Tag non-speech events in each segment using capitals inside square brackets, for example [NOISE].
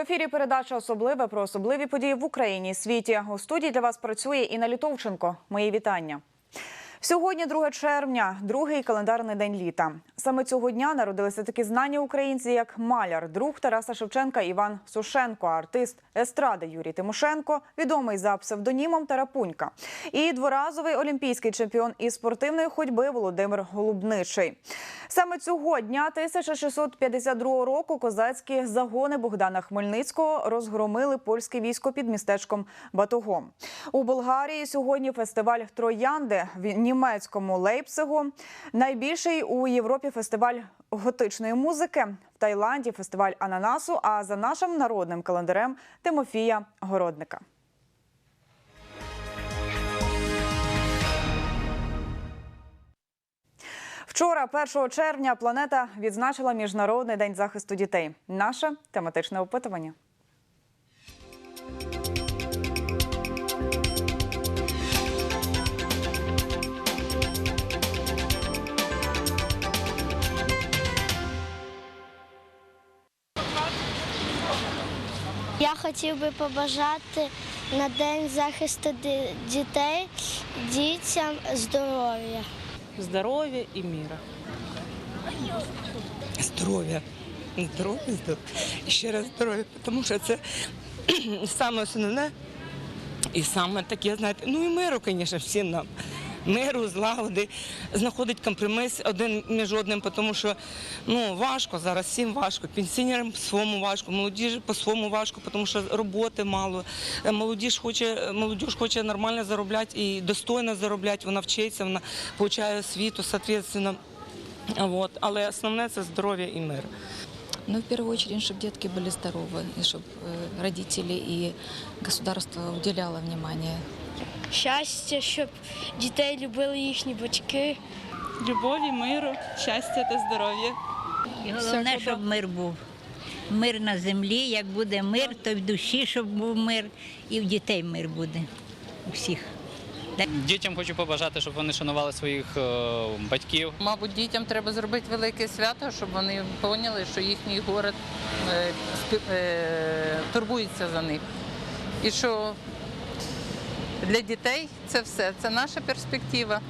ефірі передача особливе про особливі події в Україні і світі. У студії для вас працює Інна Літовченко. Мої вітання. Сьогодні 2 червня, другий календарний день літа. Саме цього дня народилися такі знані українці, як маляр, друг Тараса Шевченка Іван Сушенко, артист естради Юрій Тимошенко, відомий за псевдонімом Тарапунька, і дворазовий олімпійський чемпіон із спортивної ходьби Володимир Голубничий. Саме цього дня 1652 року козацькі загони Богдана Хмельницького розгромили польське військо під містечком Батогом. У Болгарії сьогодні фестиваль Троянди в німецькому Лейпцигу. Найбільший у Європі фестиваль готичної музики. В Таїланді фестиваль ананасу. А за нашим народним календарем Тимофія Городника. Вчора, 1 червня, планета відзначила Міжнародний день захисту дітей. Наше тематичне опитування. Хотів би побажати на День захисту дітей дітям здоров'я. здоровья и мира. здоров'я. Здоров'я, здоров'я. Ще раз здоров'я, тому що це [CLEARS THROAT] саме основне і саме таке, знаєте, ну і миру, звісно, всім нам Миру, злагоди, знаходить компроміс один між одним, тому що ну, важко зараз, всім важко. Пенсіонерам по-своєму важко, молодіжі по-своєму важко, тому що роботи мало. Е, Молодіж хоче, молодіж хоче нормально заробляти і достойно заробляти, вона вчиться, вона отримує освіту, соответственно. Вот. Але основне це здоров'я і мир. Ну, в первую очередь, чтобы детки были здоровы, и чтобы родители и государство уделяло внимание Щастя, щоб дітей любили їхні батьки. Любові, миру, щастя та здоров'я. І головне, щоб мир був. Мир на землі, як буде мир, то й в душі, щоб був мир, і в дітей мир буде. У всіх. Дітям хочу побажати, щоб вони шанували своїх е, батьків. Мабуть, дітям треба зробити велике свято, щоб вони поняли, що їхній город е, е, турбується за них. І що для дітей це все, це наша перспектива.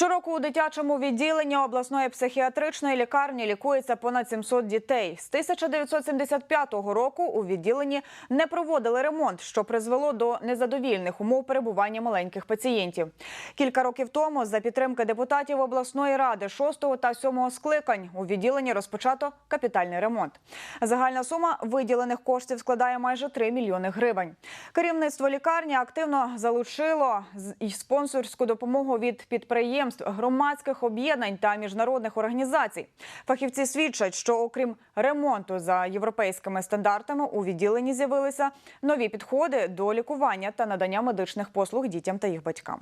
Щороку у дитячому відділенні обласної психіатричної лікарні лікується понад 700 дітей. З 1975 року у відділенні не проводили ремонт, що призвело до незадовільних умов перебування маленьких пацієнтів. Кілька років тому, за підтримки депутатів обласної ради 6 та 7 скликань, у відділенні розпочато капітальний ремонт. Загальна сума виділених коштів складає майже 3 мільйони гривень. Керівництво лікарні активно залучило спонсорську допомогу від підприємств, громадських об'єднань та міжнародних організацій. Фахівці свідчать, що окрім ремонту за європейськими стандартами, у відділенні з'явилися нові підходи до лікування та надання медичних послуг дітям та їх батькам.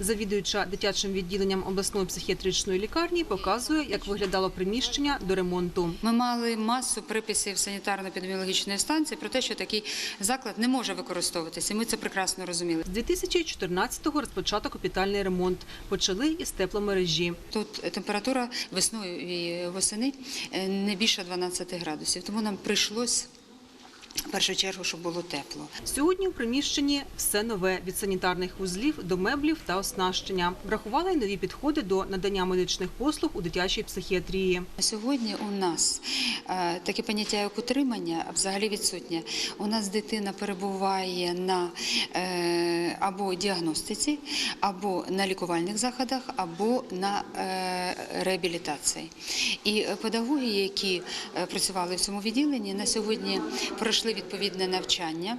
Завідуюча дитячим відділенням обласної психіатричної лікарні показує, як виглядало приміщення до ремонту. Ми мали масу приписів санітарно-епідеміологічної станції про те, що такий заклад не може використовуватися. Ми це прекрасно розуміли. З 2014-го розпочато капітальний ремонт. Почали із тепломережі. Тут температура весною і восени е, не більше 12 градусів, тому нам прийшлось в першу чергу, щоб було тепло. Сьогодні у приміщенні все нове від санітарних вузлів до меблів та оснащення. Врахували й нові підходи до надання медичних послуг у дитячій психіатрії. Сьогодні у нас е, таке поняття як утримання взагалі відсутнє. У нас дитина перебуває на е, або діагностиці, або на лікувальних заходах, або на е, реабілітації. І педагоги, які працювали в цьому відділенні, на сьогодні пройшли відповідне навчання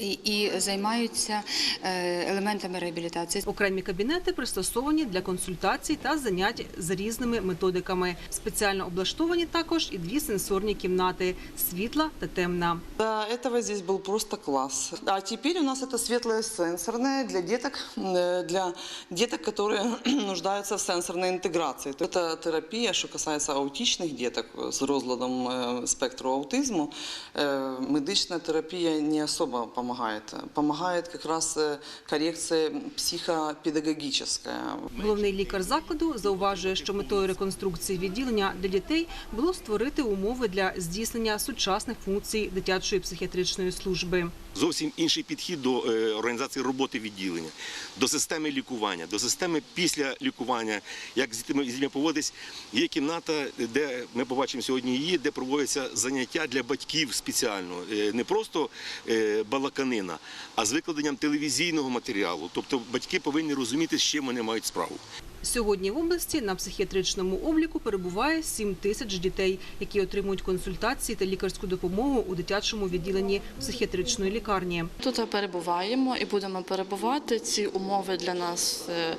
і, і займаються е, елементами реабілітації. Окремі кабінети пристосовані для консультацій та занять з різними методиками. Спеціально облаштовані також і дві сенсорні кімнати світла та темна. До этого здесь был просто класс. А теперь у нас это светлое сенсорное для деток, э, для деток, которые [CLEARS THROAT] нуждаются в сенсорной интеграции. Это терапия, что касается аутичных деток с розладом э, спектру аутизму. Э, Медичная терапия не особо помогает. Помогает как раз э, коррекция психопедагогическая. Головний лікар закладу зауважує, що метою реконструкції відділення для дітей було створити умови для здійснення сучасних функцій дитячої психіатричної служби. Зовсім інший підхід до е, організації роботи відділення, до системи лікування, до системи після лікування, як з дітьми, дітьми. Є кімната, де ми побачимо сьогодні її, де проводяться заняття для батьків спеціально, Е, не просто е, балаканина, а з викладенням телевізійного матеріалу. Тобто батьки повинні розуміти, з чим вони мають справу. Сьогодні в області на психіатричному обліку перебуває 7 тисяч дітей, які отримують консультації та лікарську допомогу у дитячому відділенні психіатричної лікарні. Тут перебуваємо і будемо перебувати. Ці умови для нас е,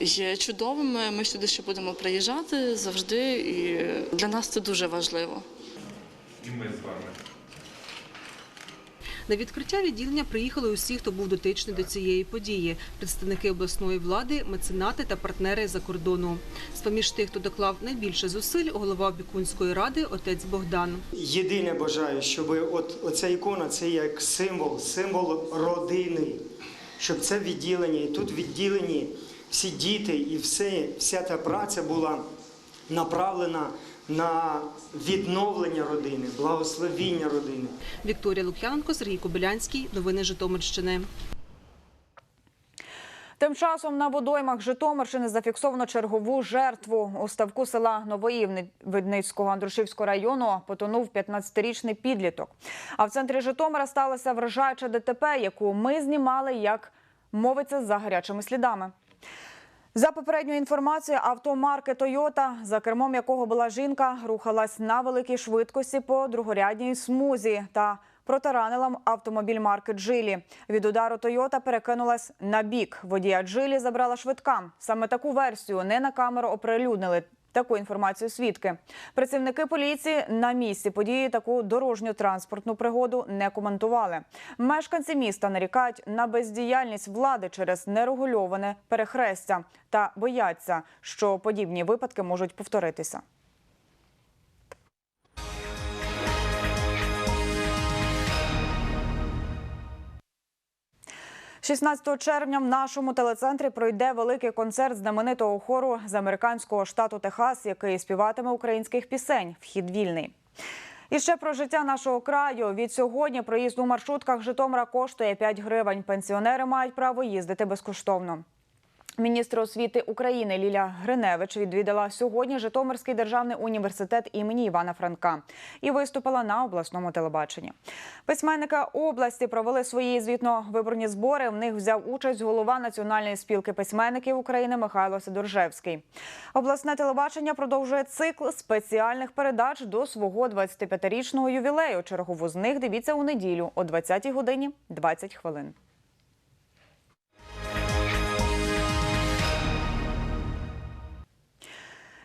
є чудовими. Ми сюди ще будемо приїжджати завжди, і для нас це дуже важливо. На відкриття відділення приїхали усі, хто був дотичний до цієї події: представники обласної влади, меценати та партнери за кордону. З поміж тих, хто доклав найбільше зусиль, голова опікунської ради отець Богдан. Єдине бажаю, щоб от оця ікона це як символ, символ родини, щоб це відділення, і тут відділені всі діти, і вся та праця була направлена на відновлення родини, благословіння родини. Вікторія Лук'яненко, Сергій Кобилянський. Новини Житомирщини. Тим часом на водоймах Житомирщини зафіксовано чергову жертву. У ставку села Новоївницького Андрушівського району потонув 15-річний підліток. А в центрі Житомира сталося вражаюча ДТП, яку ми знімали, як мовиться, за гарячими слідами. За попередньою інформацією, авто марки Тойота, за кермом якого була жінка, рухалась на великій швидкості по другорядній смузі та протаранила автомобіль марки Джилі. Від удару Тойота перекинулась на бік. Водія Джилі забрала швидка. Саме таку версію не на камеру оприлюднили. Таку інформацію свідки. Працівники поліції на місці події таку дорожню транспортну пригоду не коментували. Мешканці міста нарікають на бездіяльність влади через нерегульоване перехрестя та бояться, що подібні випадки можуть повторитися. 16 червня в нашому телецентрі пройде великий концерт знаменитого хору з американського штату Техас, який співатиме українських пісень. Вхід вільний. І ще про життя нашого краю. Від сьогодні проїзд у маршрутках Житомира коштує 5 гривень. Пенсіонери мають право їздити безкоштовно. Міністр освіти України Ліля Гриневич відвідала сьогодні Житомирський державний університет імені Івана Франка і виступила на обласному телебаченні. Письменники області провели свої звітно-виборні збори. В них взяв участь голова Національної спілки письменників України Михайло Сидоржевський. Обласне телебачення продовжує цикл спеціальних передач до свого 25-річного ювілею. Чергову з них дивіться у неділю о 20 годині 20 хвилин.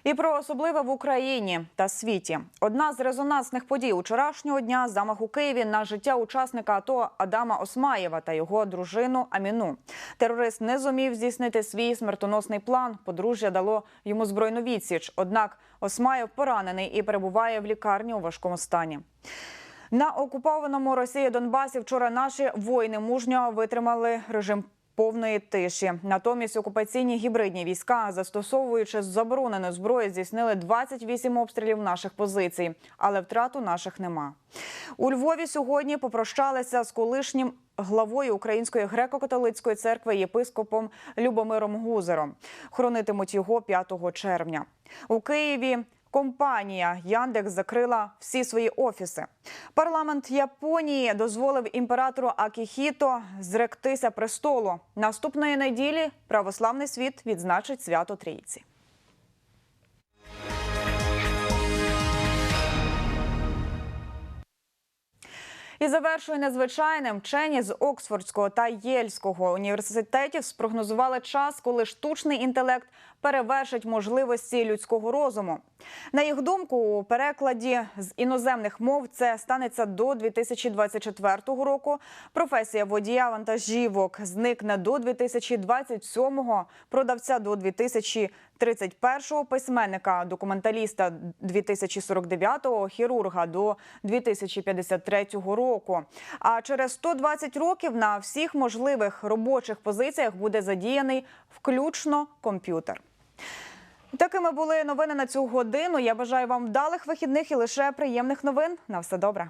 І про особливе в Україні та світі. Одна з резонансних подій учорашнього дня замах у Києві на життя учасника АТО Адама Осмаєва та його дружину Аміну. Терорист не зумів здійснити свій смертоносний план. Подружжя дало йому збройну відсіч. Однак Осмаєв поранений і перебуває в лікарні у важкому стані. На окупованому Росії Донбасі вчора наші воїни мужньо витримали режим повної тиші. Натомість окупаційні гібридні війська, застосовуючи заборонену зброю, здійснили 28 обстрілів наших позицій, але втрату наших нема. У Львові сьогодні попрощалися з колишнім главою Української греко-католицької церкви єпископом Любомиром Гузером. Хоронитимуть його 5 червня. У Києві Компанія Яндекс закрила всі свої офіси. Парламент Японії дозволив імператору Акіхіто зректися престолу. Наступної неділі православний світ відзначить свято Трійці. І завершує незвичайним вчені з Оксфордського та Єльського університетів спрогнозували час, коли штучний інтелект перевершить можливості людського розуму. На їх думку, у перекладі з іноземних мов це станеться до 2024 року. Професія водія вантажівок зникне до 2027-го, продавця до 2031-го, письменника, документаліста 2049-го, хірурга до 2053 року. А через 120 років на всіх можливих робочих позиціях буде задіяний включно комп'ютер. Такими були новини на цю годину. Я бажаю вам вдалих вихідних і лише приємних новин. На все добре.